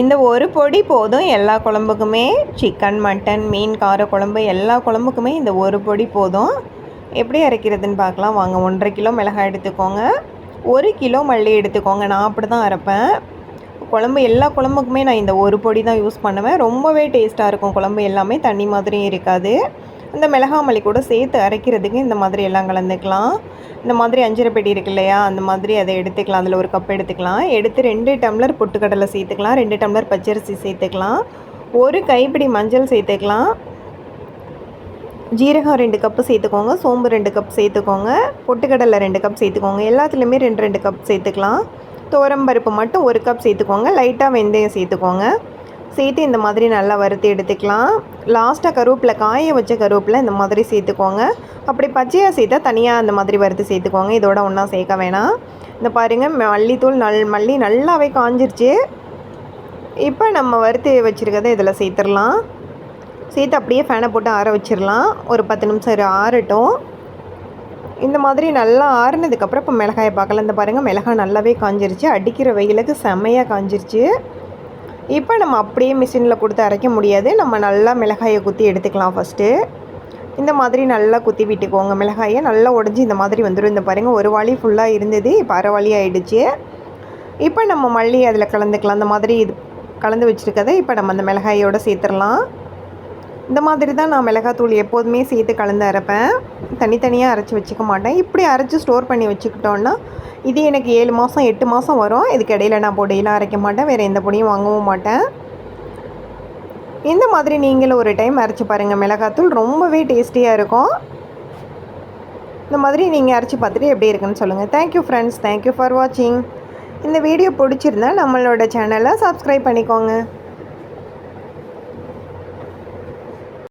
இந்த ஒரு பொடி போதும் எல்லா குழம்புக்குமே சிக்கன் மட்டன் மீன் கார குழம்பு எல்லா குழம்புக்குமே இந்த ஒரு பொடி போதும். எப்படி அரைக்கிறதுன்னு பார்க்கலாம். வாங்க ஒன்றரை கிலோ மிளகாய் எடுத்துக்கோங்க. ஒரு கிலோ மல்லி எடுத்துக்கோங்க. நான் அப்படி தான் அரைப்பேன். குழம்பு எல்லா குழம்புக்குமே நான் இந்த ஒரு பொடி தான் யூஸ் பண்ணுவேன். ரொம்பவே டேஸ்ட்டாக இருக்கும். குழம்பு எல்லாமே தண்ணி மாதிரியும் இருக்காது. இந்த மிளகாமல்லி கூட சேர்த்து அரைக்கிறதுக்கு இந்த மாதிரி எல்லாம் கலந்துக்கலாம். இந்த மாதிரி அஞ்சரை இருக்கு இல்லையா? அந்த மாதிரி அதை எடுத்துக்கலாம். அதில் ஒரு கப் எடுத்துக்கலாம். எடுத்து ரெண்டு டம்ளர் பொட்டுக்கடலை சேர்த்துக்கலாம். ரெண்டு டம்ளர் பச்சரிசி சேர்த்துக்கலாம். ஒரு கைப்பிடி மஞ்சள் சேர்த்துக்கலாம். ஜீரகம் ரெண்டு கப்பு சேர்த்துக்கோங்க. சோம்பு ரெண்டு கப் சேர்த்துக்கோங்க. பொட்டுக்கடலை ரெண்டு கப் சேர்த்துக்கோங்க. எல்லாத்துலேயுமே ரெண்டு ரெண்டு கப் சேர்த்துக்கலாம். தோரம்பருப்பு மட்டும் ஒரு கப் சேர்த்துக்கோங்க. லைட்டாக வெந்தயம் சேர்த்துக்கோங்க. சேர்த்து இந்த மாதிரி நல்லா வறுத்து எடுத்துக்கலாம். லாஸ்ட்டாக கருவேப்பில் காய வச்ச கருவேப்பில் இந்த மாதிரி சேர்த்துக்கோங்க. அப்படி பச்சையாக சேர்த்தா தனியாக அந்த மாதிரி வறுத்து சேர்த்துக்கோங்க. இதோட ஒன்றா சேர்க்க வேணாம். இந்த பாருங்கள் மல்லித்தூள் நல் மல்லி நல்லாவே காஞ்சிருச்சு. இப்போ நம்ம வறுத்து வச்சுருக்கதை இதில் சேர்த்துடலாம். சேர்த்து அப்படியே ஃபேனை போட்டு ஆற வச்சிடலாம். ஒரு பத்து நிமிஷம் ஆறட்டும். இந்த மாதிரி நல்லா ஆறுனதுக்கப்புறம் இப்போ மிளகாயை பார்க்கலாம். இந்த பாருங்கள் மிளகாய் நல்லாவே காஞ்சிருச்சு. அடிக்கிற வெயிலுக்கு செம்மையாக காஞ்சிருச்சு. இப்போ நம்ம அப்படியே மிஷினில் கொடுத்து அரைக்க முடியாது. நம்ம நல்லா மிளகாயை குத்தி எடுத்துக்கலாம் ஃபஸ்ட்டு இந்த மாதிரி நல்லா குத்தி விட்டுக்கோங்க. மிளகாயை நல்லா உடஞ்சி இந்த மாதிரி வந்துடும் இந்த பாருங்கள் ஒரு வாளி ஃபுல்லாக இருந்தது. இப்போ அரை வாளி ஆகிடுச்சு இப்போ நம்ம மல்லி அதில் கலந்துக்கலாம். அந்த மாதிரி இது கலந்து வச்சுருக்கதை இப்போ நம்ம அந்த மிளகாயோடு சேர்த்துடலாம். இந்த மாதிரி தான் நான் மிளகாத்தூள் எப்போதுமே சேர்த்து கலந்து அரைப்பேன். தனித்தனியாக அரைச்சி வச்சுக்க மாட்டேன். இப்படி அரைச்சி ஸ்டோர் பண்ணி வச்சுக்கிட்டோன்னா இது எனக்கு ஏழு மாதம் எட்டு மாதம் வரும். இதுக்கு இடையில நான் பொடியெல்லாம் அரைக்க மாட்டேன். வேறு எந்த பொடியும் வாங்கவும் மாட்டேன். இந்த மாதிரி நீங்களும் ஒரு டைம் அரைச்சி பாருங்கள் மிளகாத்தூள் ரொம்பவே டேஸ்டியாக இருக்கும். இந்த மாதிரி நீங்கள் அரைச்சி பார்த்துட்டு எப்படி இருக்குன்னு சொல்லுங்கள் தேங்க்யூ ஃப்ரெண்ட்ஸ் தேங்க்யூ ஃபார் வாட்சிங் இந்த வீடியோ பிடிச்சிருந்தா நம்மளோட சேனலை சப்ஸ்கிரைப் பண்ணிக்கோங்க.